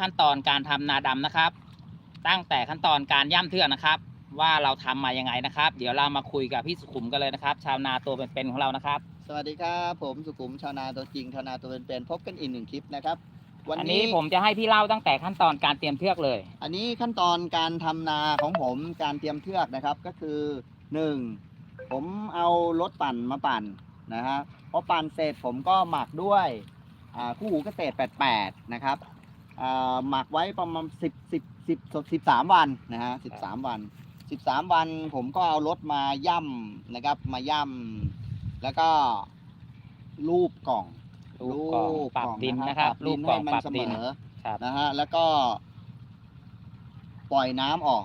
ขั้นตอนการทำนาดำนะครับ ตั้งแต่ขั้นตอนการย่ำเทือกนะครับ ว่าเราทำมายังไงนะครับ เดี๋ยวเรามาคุยกับพี่สุขุมกันเลยนะครับ ชาวนาตัวเป็นๆของเรานะครับ สวัสดีครับผมสุขุมชาวนาตัวจริงชาวนาตัวเป็นๆพบกันอีกหนึ่งคลิปนะครับวันอันนี้นี้ผมจะให้พี่เล่าตั้งแต่ขั้นตอนการเตรียมเทือกเลย อันนี้ขั้นตอนการทำนาของผมการเตรียมเทือกนะครับก็คือหนึ่งผมเอารถปั่นมาปั่นนะฮะพอปั่นเสร็จผมก็หมักด้วยอ่าคู่หูเกษตร88 นะครับอ่า หมักไว้ประมาณ10 10 10 13วันนะฮะ13วัน13วันผมก็เอารถมาย่ำนะครับ มาย่ำแล้วก็รูปกล่องรูปกล่องปรับดินนะครับปรูปกล่องให้มันปรับเสดิมนอครับนะฮะแล้วก็ปล่อยน้ำออก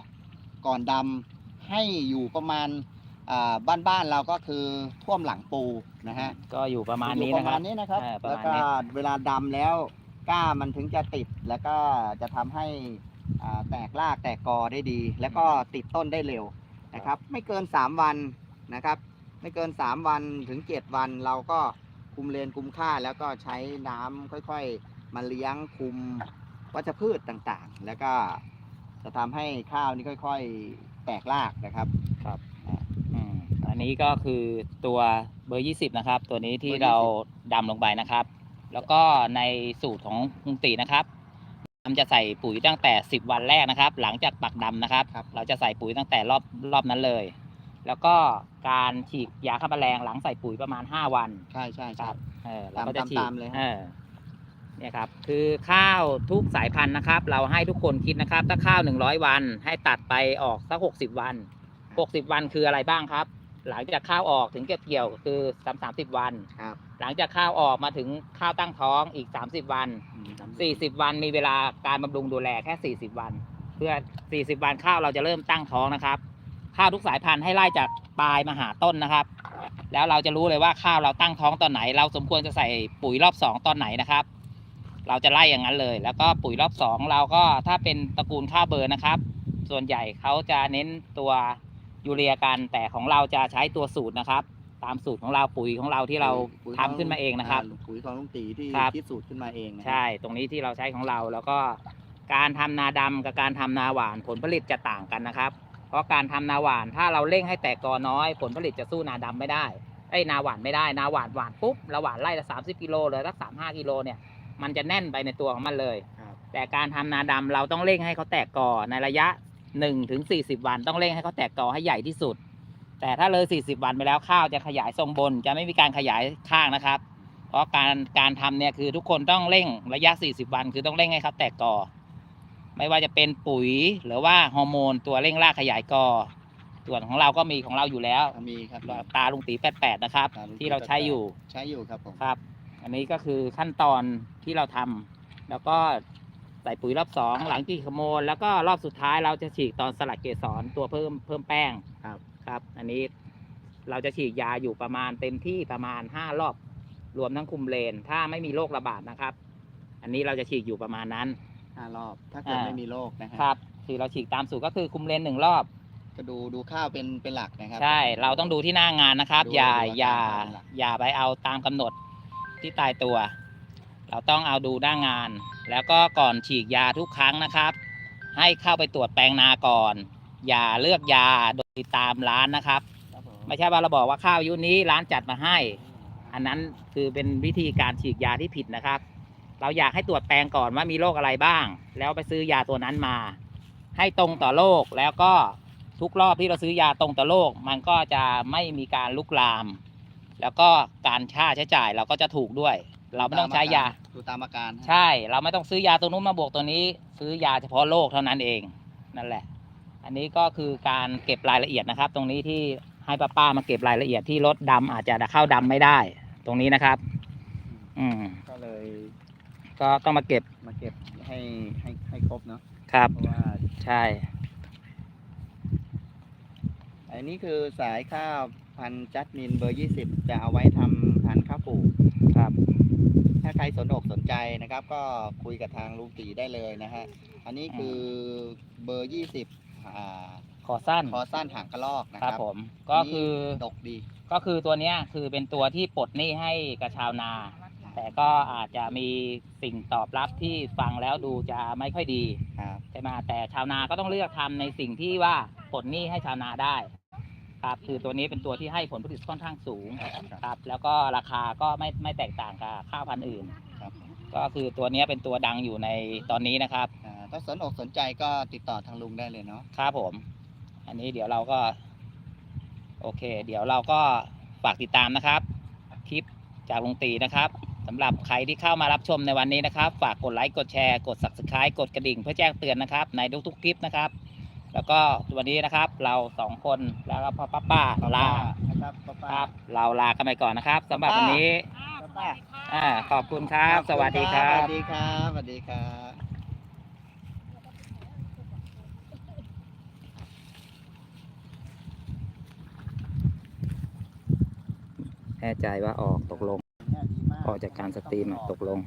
ก่อนดำให้อยู่ประมาณอ่าบ้านๆเราก็คือท่วมหลังปูนะฮะก็อยู่ประมาณนี้อยู่นะปคระรัมาบณนี้นะครับเออประแล้วมาณก็นี้เวลาดำแล้ว ก้ามันถึงจะติดแล้วก็จะทำให้อ่าแตกรากแตกกอได้ดี แล้วก็ติดต้นได้เร็วนะครับ ไม่เกิน 3 วันนะครับ ไม่เกิน 3 วันถึง 7 วันเราก็คุมเลนคุมค่า แล้วก็ใช้น้ำค่อยๆ มาเลี้ยงคุมวัชพืชต่างๆ แล้วก็จะทำให้ข้าวนี่ค่อย ๆ แตกรากนะครับครับอืมอันนี้ก็คือตัวเบอร์ 20 นะครับ ตัวนี้ที่เบอร์เราดำลงไปนะครับ แล้วก็ในสูตรของลุงตีนะครับดำจะใส่ปุ๋ยตั้งแต่ 10 วันแรกนะครับ หลังจากปักดำนะครับครับ เราจะใส่ปุ๋ยตั้งแต่รอบรอบนั้นเลย แล้วก็การฉีดยาฆ่าแมลงหลังใส่ปุ๋ยประมาณ 5 วัน ใช่ใช่คใช่รับเออเราก็จะตามฉีดตามเลยฮะเออเนี่ยครับคือข้าวทุกสายพันธุ์นะครับ เราให้ทุกคนคิดนะครับ ถ้าข้าวหนึ่งร้อยวัน ให้ตัดไปออกสักหกสิบวันหกสิบวันคืออะไรบ้างครับ หลังจากข้าวออกถึงเก็บเกี่ยวคือสามสามสิบวัน ครับหลังจากข้าวออกมาถึงข้าวตั้งท้องอีกสามสิบวันอืมสี่สิบวันมีเวลาการบำรุงดูแลแค่สี่สิบวัน เพื่อสี่สิบวันข้าวเราจะเริ่มตั้งท้องนะครับ ข้าวทุกสายพันธุ์ให้ไล่จากปลายมาหาต้นนะครับ แล้วเราจะรู้เลยว่าข้าวเราตั้งท้องตอนไหน เราสมควรจะใส่ปุ๋ยรอบสองตอนไหนนะครับ เราจะไล่อย่างนั้นเลย แล้วก็ปุ๋ยรอบสองเราก็ถ้าเป็นตระกูลข้าวเบอร์นะครับ ส่วนใหญ่เขาจะเน้นตัว ยูเรียกันแต่ของเราจะใช้ตัวสูตรนะครับ ตามสูตรของเราปุ๋ยของเราที่เราปุ๋ยทำขึ้นมาเองนะครับาปุ๋ยของลุงตีที่ครับ คิดสูตรขึ้นมาเองนะใช่ ตรงนี้ที่เราใช้ของเราแล้วก็การทำนาดำกับการทำนาหวานผลผลิตจะต่างกันนะครับ เพราะการทำนาหวานถ้าเราเร่งให้แตกกอน้อย ผลผลิตจะสู้นาดำไม่ได้ไอ้ยนาหวานไม่ได้นาหวานหวานปุ๊บเราหวานไล่ละสามสิบกิโลเลยสักสามห้ากิโลเนี่ยมันจะแน่นไปในตัวของมันเลย ครับแต่การทำนาดำเราต้องเร่งให้เขาแตกกอในระยะ 1นถึงสีวันต้องเร่งให้เขาแตกกอให้ใหญ่ที่สุด แต่ถ้าเลย40วันไปแล้วข้าวจะขยายทรงบน จะไม่มีการขยายข้างนะครับ เพราะการการทำเนี่ยคือทุกคนต้องเร่งระยะ40วัน คือต้องเร่งให้เขาแตกกอ ไม่ว่าจะเป็นปุ๋ยหรือว่าฮอร์โมนตัวเร่งรากขยายกอส่วนของเราก็มีของเราอยู่แล้วมีครับตาลุงตี88นะครับตาลุงตีที่เราใช้อยู่ใช้อยู่ครับผมครับ อันนี้ก็คือขั้นตอนที่เราทำแล้วก็ ใส่ปุ๋ยรอบสองหลังที่ขโมลแล้วก็รอบสุดท้ายเราจะฉีกตอนสลัดเกสรตัวเพิ่มเพิ่มแป้งครับครับ อันนี้เราจะฉีดยาอยู่ประมาณเต็มที่ประมาณห้ารอบ รวมทั้งคุมเลน ถ้าไม่มีโรคระบาดนะครับ อันนี้เราจะฉีดอยู่ประมาณนั้นห้ารอบถ้าเกิดอ่าไม่มีโรคนะฮะครับที่เราฉีดตามสูตรก็คือคุมเลนหนึ่งรอบ ก็ดูดูข้าวเป็นเป็นหลักนะครับ ใช่ เราต้องดูที่หน้างานนะครับ ดูอย่าดูอาการอย่าเป็นหลัก อย่าไปเอาตามกำหนดที่ตายตัว เราต้องเอาดูหน้างาน แล้วก็ก่อนฉีดยาทุกครั้งนะครับ ให้เข้าไปตรวจแปลงนาก่อน อย่าเลือกยาโดยตามร้านนะครับครับผมไม่ใช่ว่าเราบอกว่าข้าวอายุนี้ร้านจัดมาให้ อันนั้นคือเป็นวิธีการฉีดยาที่ผิดนะครับ เราอยากให้ตรวจแปลงก่อนว่ามีโรคอะไรบ้าง แล้วไปซื้อยาตัวนั้นมา ให้ตรงต่อโรคแล้วก็ทุกรอบที่เราซื้อยาตรงต่อโรคมันก็จะไม่มีการลุกลาม แล้วก็การค่าใช้จ่ายเราก็จะถูกด้วย เราไม่ต้องใช้ยา ดูตามอาการฮะใช่ เราไม่ต้องซื้อยาตัวนู้นมาบวกตัวนี้ ซื้อยาเฉพาะโรคเท่านั้นเองนั่นแหละ อันนี้ก็คือการเก็บรายละเอียดนะครับ ตรงนี้ที่ให้ป้าป้ามาเก็บรายละเอียดที่รถดำอาจจะเข้าดำไม่ได้ ตรงนี้นะครับ อืมก็เลย ก็ต้องมาเก็บมาเก็บให้ให้ให้ครบเนาะครับเพราะว่าใช่อันนี้คือสายข้าวพันธุ์จัดมินเบอร์20จะเอาไว้ทำพันธุ์ข้าวปลูกครับ ถ้าใครสนอกสนใจนะครับ ก็คุยกับทางลุงตีได้เลยนะฮะ อันนี้คือเบอร์20อ่าขอสั้นคอสั้นหางกระรอกนะคครัรับบผม ก็คือดกดี ก็คือตัวเนี้ยคือเป็นตัวที่ปลดหนี้ให้กับชาวนา แต่ก็อาจจะมีสิ่งตอบรับที่ฟังแล้วดูจะไม่ค่อยดีครับ ใช่ไหมแต่ชาวนาก็ต้องเลือกทำในสิ่งที่ว่าผลหนี้ให้ชาวนาได้ ครับคือตัวนี้เป็นตัวที่ให้ผลผลิตค่อนข้างสูงครับแล้วก็ราคาก็ไม่ไม่แตกต่างกับข้าวพันธุ์อื่น ครับก็คือตัวนี้เป็นตัวดังอยู่ในตอนนี้นะครับอ่าถ้าสนอกสนใจก็ติดต่อทางลุงได้เลยเนาะ ครับผม อันนี้เดี๋ยวเราก็ โอเค เดี๋ยวเราก็ฝากติดตามนะครับ คลิปจากลุงตีนะครับสำหรับใครที่เข้ามารับชมในวันนี้นะครับ ฝากกดไลค์กดแชร์กด subscribe กดกระดิ่งเพื่อแจ้งเตือนนะครับ ในทุกๆคลิปนะครับ แล้วก็วันนี้นะครับ เราสองคนแล้วก็พ่อป้าป้าลานะครับป้าคป้ารับ เราลากันไปก่อนนะครับสำหรับวันนี้ป้าป้าอ่าขอบคุณครับ สวัสดีครัสบวัสดีครับสวัสดีครับแน่ใจว่าออกตกลงเนี่ยดีมออกจากการสตรีมอะตกลง